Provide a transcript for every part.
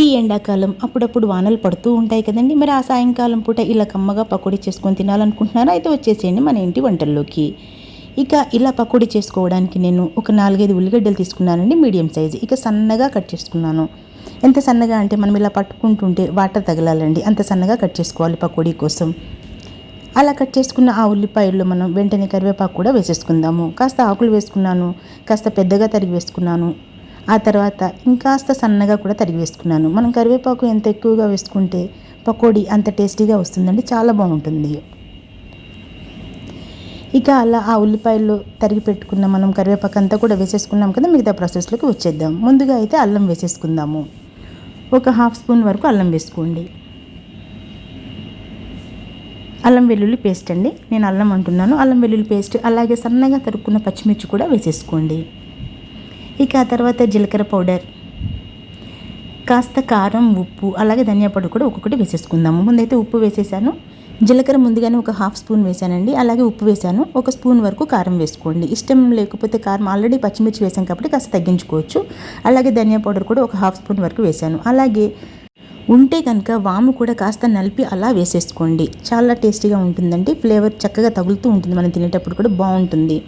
ఈ ఎండాకాలం అప్పుడప్పుడు వానలు పడుతూ ఉంటాయి కదండి. మరి ఆ సాయంకాలం పూట ఇలా కమ్మగా పకోడీ చేసుకొని తినాలనుకుంటున్నారా? అయితే వచ్చేసేయండి మన ఇంటి వంటల్లోకి. ఇక ఇలా పకోడీ చేసుకోవడానికి నేను ఒక నాలుగైదు ఉల్లిగడ్డలు తీసుకున్నానండి మీడియం సైజు. ఇక సన్నగా కట్ చేసుకున్నాను. ఎంత సన్నగా అంటే మనం ఇలా పట్టుకుంటుంటే వాటర్ తగలాలండి. అంత సన్నగా కట్ చేసుకోవాలి పకోడీ కోసం. అలా కట్ చేసుకున్న ఆ ఉల్లిపాయల్లో మనం వెంటనే కరివేపాకు కూడా వేసేసుకుందాము. కాస్త ఆకులు వేసుకున్నాను కాస్త పెద్దగా తరిగి వేసుకున్నాను. ఆ తర్వాత ఇంకాస్త సన్నగా కూడా తరిగి వేసుకున్నాను. మనం కరివేపాకు ఎంత ఎక్కువగా వేసుకుంటే పకోడీ అంత టేస్టీగా వస్తుందండి చాలా బాగుంటుంది. ఇక అలా ఆ ఉల్లిపాయలు తరిగి పెట్టుకున్న మనం కరివేపాకు అంతా కూడా వేసేసుకున్నాం కదా మిగతా ప్రాసెస్లోకి వచ్చేద్దాం. ముందుగా అయితే అల్లం వేసేసుకుందాము. ఒక హాఫ్ స్పూన్ వరకు అల్లం వేసుకోండి. అల్లం వెల్లుల్లి పేస్ట్ అండి నేను అల్లం అంటున్నాను. అల్లం వెల్లుల్లి పేస్ట్ అలాగే సన్నగా తరుక్కున్న పచ్చిమిర్చి కూడా వేసేసుకోండి. ఇక ఆ తర్వాత జీలకర్ర పౌడర్. కాస్త కారం ఉప్పు అలాగే ధనియా పౌడర్ కూడా ఒక్కొక్కటి వేసేసుకుందాము. ముందైతే ఉప్పు వేసేసాను. జీలకర్ర ముందుగానే ఒక హాఫ్ స్పూన్ వేసానండి. అలాగే ఉప్పు వేసాను. ఒక స్పూన్ వరకు కారం వేసుకోండి. ఇష్టం లేకపోతే కారం ఆల్రెడీ పచ్చిమిర్చి వేసాం కాబట్టి కాస్త తగ్గించుకోవచ్చు. అలాగే ధనియా పౌడర్ కూడా ఒక హాఫ్ స్పూన్ వరకు వేసాను. అలాగే ఉంటే కనుక వాము కూడా కాస్త నలిపి అలా వేసేసుకోండి. చాలా టేస్టీగా ఉంటుందండి. ఫ్లేవర్ చక్కగా తగులుతూ ఉంటుంది. మనం తినేటప్పుడు కూడా బాగుంటుంది.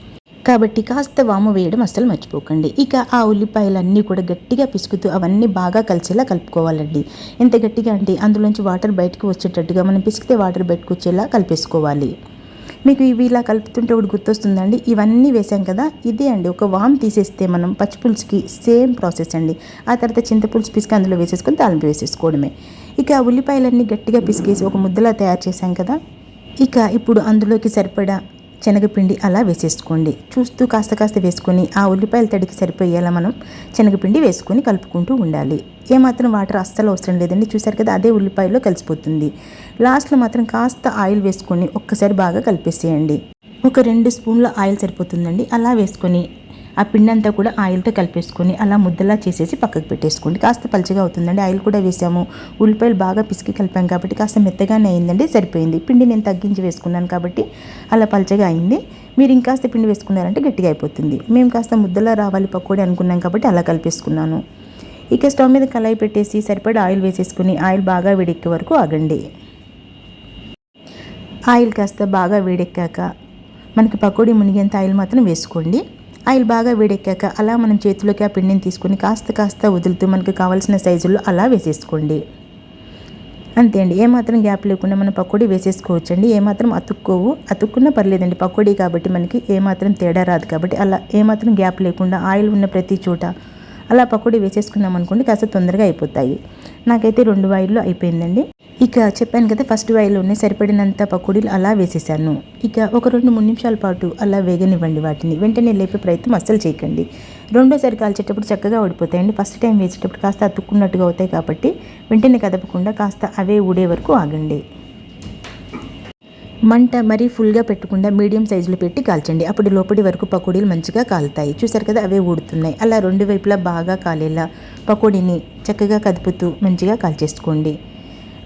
కాబట్టి కాస్త వాము వేయడం అస్సలు మర్చిపోకండి. ఇక ఆ ఉల్లిపాయలన్నీ కూడా గట్టిగా పిసుకుతూ అవన్నీ బాగా కలిసేలా కలుపుకోవాలండి. ఎంత గట్టిగా అంటే అందులోంచి వాటర్ బయటకు వచ్చేటట్టుగా మనం పిసికితే వాటర్ బయటకు వచ్చేలా కలిపేసుకోవాలి. మీకు ఇవి ఇలా కలుపుతుంటే ఒకటి గుర్తొస్తుందండి. ఇవన్నీ వేసాం కదా ఇదే అండి. ఒక వామ్ తీసేస్తే మనం పచ్చిపులుసుకి సేమ్ ప్రాసెస్ అండి. ఆ తర్వాత చింతపులుసు పిసికి అందులో వేసేసుకొని తాలింపు వేసేసుకోవడమే. ఇక ఆ ఉల్లిపాయలన్నీ గట్టిగా పిసికేసి ఒక ముద్దలా తయారు చేశాం కదా ఇక ఇప్పుడు అందులోకి సరిపడా శనగపిండి అలా వేసేసుకోండి. చూస్తూ కాస్త కాస్త వేసుకొని ఆ ఉల్లిపాయల తడికి సరిపోయేలా మనం శనగపిండి వేసుకొని కలుపుకుంటూ ఉండాలి. ఏమాత్రం వాటర్ అస్సలు అవసరం లేదండి. చూసారు కదా అదే ఉల్లిపాయలో కలిసిపోతుంది. లాస్ట్లో మాత్రం కాస్త ఆయిల్ వేసుకొని ఒక్కసారి బాగా కలిపేసేయండి. ఒక రెండు స్పూన్ల ఆయిల్ సరిపోతుందండి. అలా వేసుకొని ఆ పిండి అంతా కూడా ఆయిల్తో కలిపేసుకొని అలా ముద్దలా చేసేసి పక్కకు పెట్టేసుకోండి. కాస్త పలుచగా అవుతుందండి. ఆయిల్ కూడా వేసాము. ఉల్లిపాయలు బాగా పిసికి కలిపాం కాబట్టి కాస్త మెత్తగానే అయిందండి. సరిపోయింది. పిండి నేను తగ్గించి వేసుకున్నాను కాబట్టి అలా పలుచగా అయింది. మీరు ఇంకాస్త పిండి వేసుకున్నారంటే గట్టిగా అయిపోతుంది. మేము కాస్త ముద్దలా రావాలి పకోడీ అనుకున్నాం కాబట్టి అలా కలిపేసుకున్నాను. ఇక స్టవ్ మీద కళాయి పెట్టేసి సరిపడా ఆయిల్ వేసేసుకుని ఆయిల్ బాగా వేడెక్కే వరకు ఆగండి. ఆయిల్ కాస్త బాగా వేడెక్కాక మనకి పకోడీ మునిగేంత ఆయిల్ మాత్రం వేసుకోండి. ఆయిల్ బాగా వేడెక్కాక అలా మనం చేతిలోకి ఆ పిండిని తీసుకొని కాస్త కాస్త వదులుతూ మనకు కావాల్సిన సైజుల్లో అలా వేసేసుకోండి. అంతే అండి. ఏమాత్రం గ్యాప్ లేకుండా మనం పకోడీ వేసేసుకోవచ్చండి. ఏమాత్రం అతుక్కోవు. అతుక్కున్నా పర్లేదండి. పకోడీ కాబట్టి మనకి ఏమాత్రం తేడా రాదు కాబట్టి అలా ఏమాత్రం గ్యాప్ లేకుండా ఆయిల్ ఉన్న ప్రతి చోట అలా పకోడీ వేసేసుకున్నాం అనుకోండి కాస్త తొందరగా అయిపోతాయి. నాకైతే రెండు వాయిల్లో అయిపోయిందండి. ఇక చెప్పాను కదా ఫస్ట్ వాయిలోనే సరిపడినంత పకోడీలు అలా వేసేసాను. ఇక ఒక రెండు మూడు నిమిషాల పాటు అలా వేగనివ్వండి వాటిని. వెంటనే లేపే ప్రయత్నం అస్సలు చేయకండి. రెండోసారి కాల్చేటప్పుడు చక్కగా ఓడిపోతాయండి ఫస్ట్ టైం వేసేటప్పుడు కాస్త అతుక్కున్నట్టుగా అవుతాయి కాబట్టి వెంటనే కదపకుండా కాస్త అవే ఊడే వరకు ఆగండి. మంట మరీ ఫుల్గా పెట్టకుండా మీడియం సైజులో పెట్టి కాల్చండి. అప్పుడు లోపలి వరకు పకోడీలు మంచిగా కాలుతాయి. చూసారు కదా అవే ఊడుతున్నాయి. అలా రెండు వైపులా బాగా కాలేలా పకోడీని చక్కగా కదుపుతూ మంచిగా కాల్చేసుకోండి.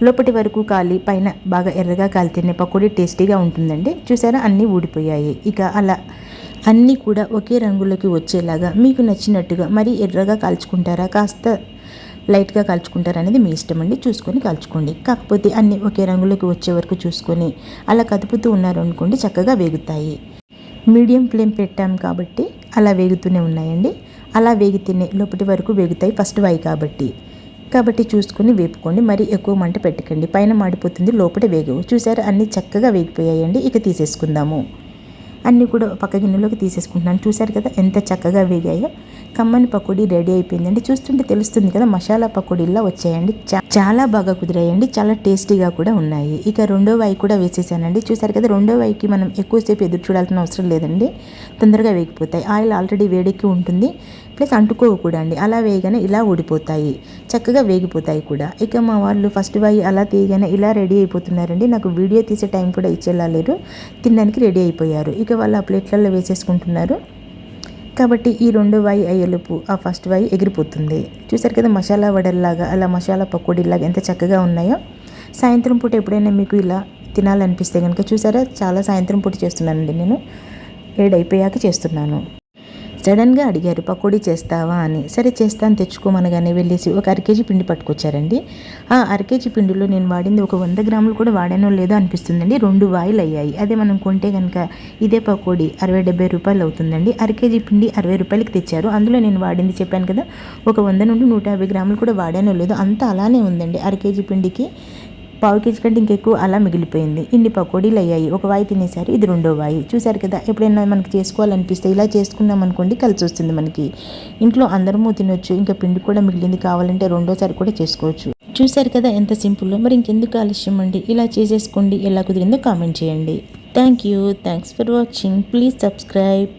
లోపటి వరకు కాలి పైన బాగా ఎర్రగా కాలితేనే పకోడీ టేస్టీగా ఉంటుందండి. చూసారా? అన్నీ ఊడిపోయాయి. ఇక అలా అన్నీ కూడా ఒకే రంగులోకి వచ్చేలాగా మీకు నచ్చినట్టుగా మరీ ఎర్రగా కాల్చుకుంటారా? కాస్త లైట్గా కాల్చుకుంటారా అనేది మీ ఇష్టం అండి. చూసుకొని కాల్చుకోండి. కాకపోతే అన్నీ ఒకే రంగులోకి వచ్చే వరకు చూసుకొని అలా కదుపుతూ ఉన్నారు అనుకోండి చక్కగా వేగుతాయి. మీడియం ఫ్లేమ్ పెట్టాం కాబట్టి అలా వేగుతూనే ఉన్నాయండి. అలా వేగితేనే లోపటి వరకు వేగుతాయి. ఫస్ట్ వై కాబట్టి. కాబట్టి చూసుకొని వేపుకోండి. మరి ఎక్కువ మంట పెట్టకండి. పైన మాడిపోతుంది. లోపల వేగవు చూసారు? అన్నీ చక్కగా వేగిపోయాయండి. ఇక తీసేసుకుందాము. అన్నీ కూడా పక్క గిన్నెలోకి తీసేసుకుంటున్నాను. చూశారు కదా? ఎంత చక్కగా వేగాయో. కమ్మని పకోడీ రెడీ అయిపోయిందండి. చూస్తుంటే తెలుస్తుంది కదా? మసాలా పకోడీలా వచ్చాయండి. చా చాలా బాగా కుదిరాయండి. చాలా టేస్టీగా కూడా ఉన్నాయి. ఇక రెండో వాయి కూడా వేసేసానండి. చూసారు కదా రెండో వాయికి మనం ఎక్కువసేపు ఎదురు చూడాల్సిన అవసరం లేదండి. తొందరగా వేగిపోతాయి. ఆయిల్ ఆల్రెడీ వేడెక్కి ఉంటుంది. ప్లస్ అంటుకోవు కూడా అండి. అలా వేయగానే ఇలా ఊడిపోతాయి. చక్కగా వేగిపోతాయి కూడా. ఇక మా వాళ్ళు ఫస్ట్ వాయి అలా తీయగానే ఇలా రెడీ అయిపోతున్నారండి. నాకు వీడియో తీసే టైం కూడా ఇచ్చేలా లేరు తినడానికి రెడీ అయిపోయారు. ఇక వాళ్ళు ఆ ప్లేట్లలో వేసేసుకుంటున్నారు. కాబట్టి ఈ రెండు వాయి అయ్యలుపు ఆ ఫస్ట్ వాయి ఎగిరిపోతుంది. చూసారు కదా మసాలా వడల్లాగా అలా మసాలా పకోడీలాగా ఎంత చక్కగా ఉన్నాయో. సాయంత్రం పూట ఎప్పుడైనా మీకు ఇలా తినాలనిపిస్తే కనుక చూసారా చాలా సాయంత్రం పూట చేస్తున్నానండి నేను. ఏడైపోయాక చేస్తున్నాను. సడన్గా అడిగారు పకోడీ చేస్తావా? అని. సరే చేస్తాను తెచ్చుకోమనగానే వెళ్ళేసి ఒక అర కేజీ పిండి పట్టుకొచ్చారండి. ఆ అర కేజీ పిండిలో నేను వాడింది ఒక వంద గ్రాములు కూడా వాడానో లేదో అనిపిస్తుందండి. రెండు వాయిల్ అయ్యాయి అదే మనం కొంటే కనుక ఇదే పకోడీ అరవై డెబ్బై రూపాయలు అవుతుందండి. అరకేజీ పిండి అరవై రూపాయలకి తెచ్చారు. అందులో నేను వాడింది చెప్పాను కదా ఒక వంద నుండి నూట యాభై గ్రాములు కూడా వాడానో లేదో అంతా అలానే ఉందండి. అర కేజీ పిండికి పావు కేజీ కంటే ఇంకెక్కువ అలా మిగిలిపోయింది. ఇన్ని పకోడీలు అయ్యాయి. ఒక వాయి తినేసారు. ఇది రెండో వాయి. చూశారు కదా ఎప్పుడైనా మనకి చేసుకోవాలనిపిస్తే ఇలా చేసుకున్నాం అనుకోండి కలిసి వస్తుంది మనకి. ఇంట్లో అందరము తినొచ్చు. ఇంకా పిండి కూడా మిగిలింది కావాలంటే రెండోసారి కూడా చేసుకోవచ్చు. చూసారు కదా ఎంత సింపుల్ మరి ఇంకెందుకు ఆలస్యం అండి? ఇలా చేసేసుకోండి. ఎలా కుదిరిందో కామెంట్ చేయండి. Thank you. Thanks for watching. Please subscribe.